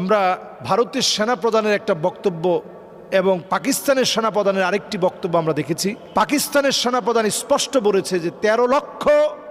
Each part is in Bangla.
আমরা ভারতের সেনাপ্রধানের একটা বক্তব্য এবং পাকিস্তানের সেনাপ্রধানের আরেকটি বক্তব্য আমরা দেখেছি। পাকিস্তানের সেনাপ্রধান স্পষ্ট বলেছে যে, তেরো লক্ষ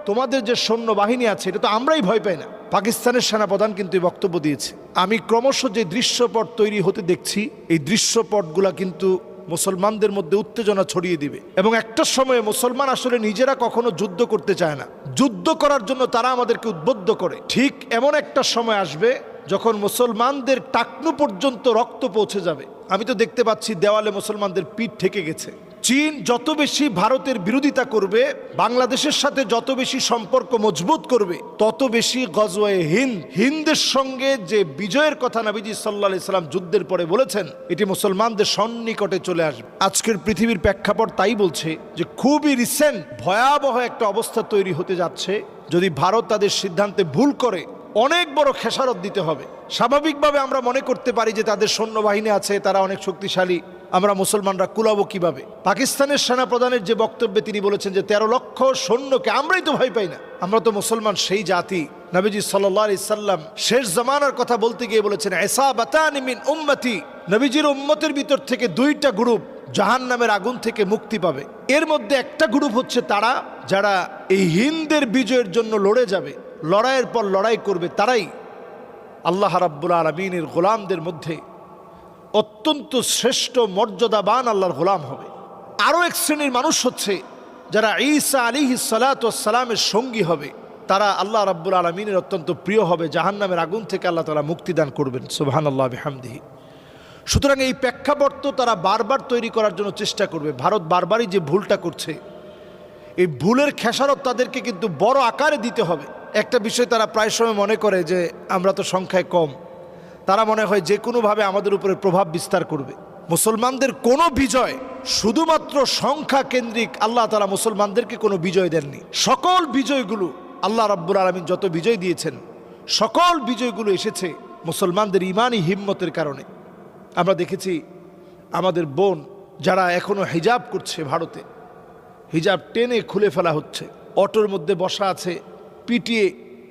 তোমাদের যে সৈন্যবাহিনী আছে, এটা তো আমরাই ভয় পাই না। পাকিস্তানের সেনাপ্রধান কিন্তু এই বক্তব্য দিয়েছে। আমি ক্রমশ যে দৃশ্যপট তৈরি হতে দেখছি, এই দৃশ্যপটগুলা কিন্তু মুসলমানদের মধ্যে উত্তেজনা ছড়িয়ে দিবে। এবং একটা সময়ে মুসলমান আসলে নিজেরা কখনো যুদ্ধ করতে চায় না। যুদ্ধ করার জন্য তারা আমাদেরকে উদ্বুদ্ধ করে। ঠিক এমন একটা সময় আসবে যখন মুসলমানদের টাকনু পর্যন্ত রক্ত পৌঁছে যাবে, আমি তো দেখতে পাচ্ছি দেওয়ালে মুসলমানদের পিঠ ঠেকে গেছে। চীন যত বেশি ভারতের বিরোধিতা করবে, বাংলাদেশের সাথে যত বেশি সম্পর্ক মজবুত করবে, তত বেশি গজওয়ে হিন্দ, হিন্দের সঙ্গে যে বিজয়ের কথা নাবিজি সাল্লা সাল্লাম যুদ্ধের পরে বলেছেন, এটি মুসলমানদের সন্নিকটে চলে আসবে। আজকের পৃথিবীর প্রেক্ষাপট তাই বলছে যে খুবই রিসেন্ট ভয়াবহ একটা অবস্থা তৈরি হতে যাচ্ছে। যদি ভারত তাদের সিদ্ধান্তে ভুল করে অনেক বড় খেসারত দিতে হবে। স্বাভাবিকভাবে আমরা মনে করতে পারি যে তাদের সৈন্যবাহিনী আছে, তারা অনেক শক্তিশালী, আমরা মুসলমানরা কুলাবো কীভাবে? পাকিস্তানের সেনাপ্রধানের যে বক্তব্যে তিনি বলেছেন যে, তেরো লক্ষ সৈন্যকে আমরাই তো ভয় পাই না। আমরা তো মুসলমান সেই জাতি। নবীজি সাল্লাহ সাল্লাম শেষ জামানার কথা বলতে গিয়ে বলেছেন এসা বাতানিমিন উম্মতি। নবীজির উম্মতের ভিতর থেকে দুইটা গ্রুপ জাহান নামের আগুন থেকে মুক্তি পাবে। এর মধ্যে একটা গ্রুপ হচ্ছে তারা, যারা এই হিন্দের বিজয়ের জন্য লড়ে যাবে। লড়াইয়ের পর লড়াই করবে তারাই আল্লাহ রাব্বুল আলমিনের গোলামদের মধ্যে অত্যন্ত শ্রেষ্ঠ মর্যাদাবান আল্লাহর গোলাম হবে। আরও এক শ্রেণির মানুষ হচ্ছে যারা ঈসা আলী সালাতামের সঙ্গী হবে। তারা আল্লাহ রাব্বুল আলমিনের অত্যন্ত প্রিয় হবে। জাহান্নামের আগুন থেকে আল্লাহ তালা মুক্তিদান করবেন। সুবহান আল্লাহ হামদিহি সুতরাং এই প্রেক্ষাপট তো তারা বারবার তৈরি করার জন্য চেষ্টা করবে। ভারত বারবারই যে ভুলটা করছে, এই ভুলের খেসারত তাদেরকে কিন্তু বড় আকারে দিতে হবে। একটা বিষয় তারা প্রায় সময় মনে করে যে আমরা তো সংখ্যায় কম। তারা মনে হয় যে কোনোভাবে আমাদের উপরে প্রভাব বিস্তার করবে। মুসলমানদের কোনো বিজয় শুধুমাত্র সংখ্যা কেন্দ্রিক আল্লাহ তালা মুসলমানদেরকে কোনো বিজয় দেননি। সকল বিজয়গুলো আল্লাহ রাব্বুল আলমিন যত বিজয় দিয়েছেন, সকল বিজয়গুলো এসেছে মুসলমানদের ইমানই হিম্মতের কারণে। আমরা দেখেছি আমাদের বোন যারা এখনও হিজাব করছে ভারতে, হিজাব টেনে খুলে ফেলা হচ্ছে, অটোর মধ্যে বসা আছে পিটিয়ে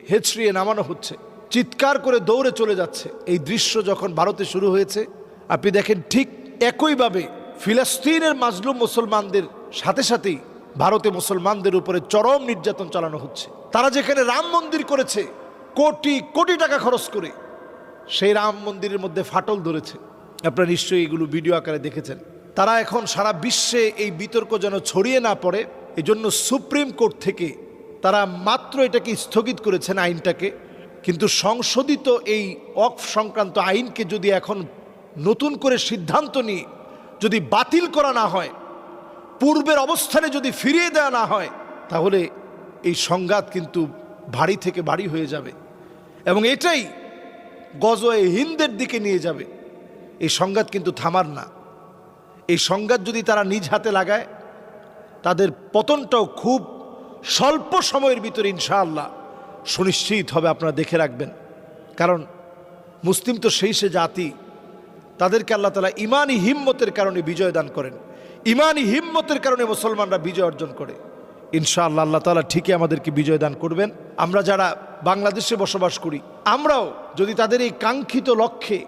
হেঁচড়িয়ে নামানো হচ্ছে। চিৎকার করে দৌড়ে চলে যাচ্ছে। এই দৃশ্য যখন ভারতে শুরু হয়েছে, আপনি দেখেন ঠিক একইভাবে ফিলাস্তিনের মাজলুম মুসলমানদের সাথে সাথেই ভারতে মুসলমানদের উপরে চরম নির্যাতন চালানো হচ্ছে। তারা যেখানে রাম মন্দির করেছে, কোটি কোটি টাকা খরচ করে, সেই রাম মন্দিরের মধ্যে ফাটল ধরেছে। আপনারা নিশ্চয়ই এগুলো ভিডিও আকারে দেখেছেন। তারা এখন সারা বিশ্বে এই বিতর্ক যেন ছড়িয়ে না পড়ে, এজন্য সুপ্রিম কোর্ট থেকে তারা মাত্র এটাকে স্থগিত করেছেন আইনটাকে, কিন্তু সংশোধিত এই অফ সংক্রান্ত আইনকে যদি এখন নতুন করে সিদ্ধান্ত নিয়ে যদি বাতিল করা না হয়, পূর্বের অবস্থানে যদি ফিরিয়ে দেওয়া না হয়, তাহলে এই সংঘাত কিন্তু ভারী থেকে ভারী হয়ে যাবে। এবং এটাই গজয়ে হিন্দের দিকে নিয়ে যাবে। এই সংঘাত কিন্তু থামার না। এই সংঘাত যদি তারা নিজ হাতে লাগায়, তাদের পতনটাও খুব স্বল্প সময়ের ভিতরে ইনশাআল্লাহ সুনিশ্চিত হবে, আপনারা দেখে রাখবেন। কারণ মুসলিম তো সেই সে জাতি, তাদেরকে আল্লাহ তালা ইমানি হিম্মতের কারণে বিজয় দান করেন। ইমানই হিম্মতের কারণে মুসলমানরা বিজয় অর্জন করে। ইনশাআল্লাহ আল্লাহ তালা ঠিকই আমাদেরকে বিজয় দান করবেন। আমরা যারা বাংলাদেশে বসবাস করি, আমরাও যদি তাদের এই কাঙ্ক্ষিত লক্ষ্যে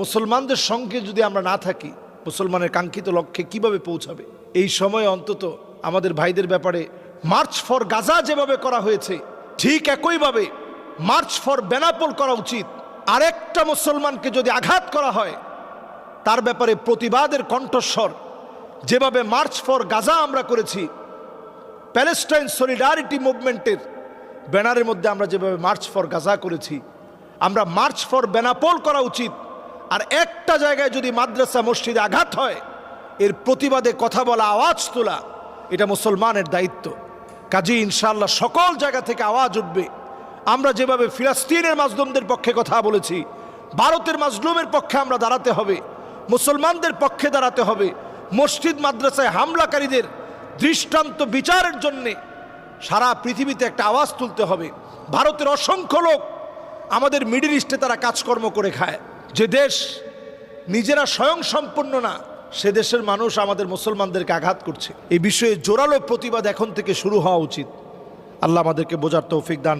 মুসলমানদের সঙ্গে যদি আমরা না থাকি, মুসলমানের কাঙ্ক্ষিত লক্ষ্যে কীভাবে পৌঁছাবে? এই সময় অন্তত আমাদের ভাইদের ব্যাপারে মার্চ ফর গাজা যেভাবে করা হয়েছে, ঠিক একইভাবে মার্চ ফর বেনাপোল করা উচিত। আরেকটা মুসলমানকে যদি আঘাত করা হয়, তার ব্যাপারে প্রতিবাদের কণ্ঠস্বর। যেভাবে মার্চ ফর গাজা আমরা করেছি, প্যালেস্টাইন সলিডারিটি মুভমেন্টের ব্যানারের মধ্যে আমরা যেভাবে মার্চ ফর গাজা করেছি, আমরা মার্চ ফর বেনাপোল করা উচিত। আর একটা জায়গায় যদি মাদ্রাসা মসজিদে আঘাত হয়, এর প্রতিবাদে কথা বলা, আওয়াজ তোলা, এটা মুসলমানের দায়িত্ব। কাজী ইনশাল্লাহ সকল জায়গা থেকে আওয়াজ উঠবে। আমরা যেভাবে ফিলাস্তিনের মাজলুমদের পক্ষে কথা বলেছি, ভারতের মাজলুমের পক্ষে আমরা দাঁড়াতে হবে, মুসলমানদের পক্ষে দাঁড়াতে হবে, মসজিদ, মাদ্রাসায় হামলাকারীদের দৃষ্টান্ত বিচারের জন্যে সারা পৃথিবীতে একটা আওয়াজ তুলতে হবে। ভারতের অসংখ্য লোক আমাদের মিডিল ইস্টে তারা কাজকর্ম করে খায়। যে দেশ নিজেরা স্বয়ং সম্পন্ন না সে দেশের মানুষ আমাদের মুসলমানদেরকে আঘাত করছে। এই বিষয়ে জোরালো প্রতিবাদ এখন থেকে শুরু হওয়া উচিত। আল্লাহ আমাদেরকে বোঝার তৌফিক দান